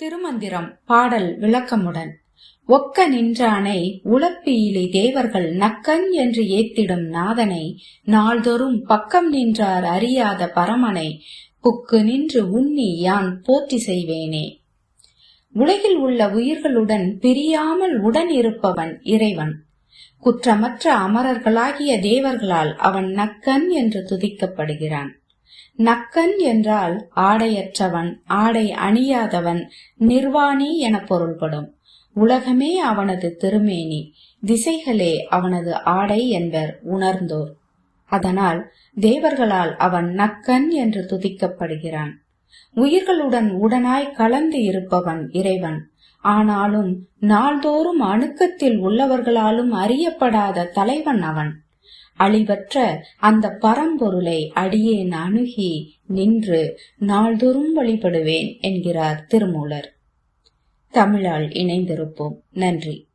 திருமந்திரம் பாடல் விளக்கமுடன். ஒக்க நின்றானை உளப்பியிலி தேவர்கள் நக்கன் என்று ஏத்திடும் நாதனை நாள்தோறும் பக்கம் நின்றார் அறியாத பரமனை புக்கு நின்று உண்ணி யான் போற்றி செய்வேனே. உலகில் உள்ள உயிர்களுடன் பிரியாமல் உடன் இருப்பவன் இறைவன். குற்றமற்ற அமரர்களாகிய தேவர்களால் அவன் நக்கன் என்று துதிக்கப்படுகிறான். நக்கன் என்றால் ஆடையற்றவன் ஆடை அணியாதவன் நிர்வாணி என பொருள்படும். உலகமே அவனது திருமேனி திசைகளே அவனது ஆடை என்பர் உணர்ந்தோர். அதனால் தேவர்களால் அவன் நக்கன் என்று துதிக்கப்படுகிறான். உயிர்களுடன் உடனாய் கலந்து இருப்பவன் இறைவன். ஆனாலும் நாள்தோறும் அணுக்கத்தில் உள்ளவர்களாலும் அறியப்படாத தலைவன் அவன். அழிவற்ற அந்த பரம்பொருளை அடியேன் அணுகி நின்று நாள்தோறும் வழிபடுவேன் என்கிறார் திருமூலர். தமிழால் இணைந்திருப்போம். நன்றி.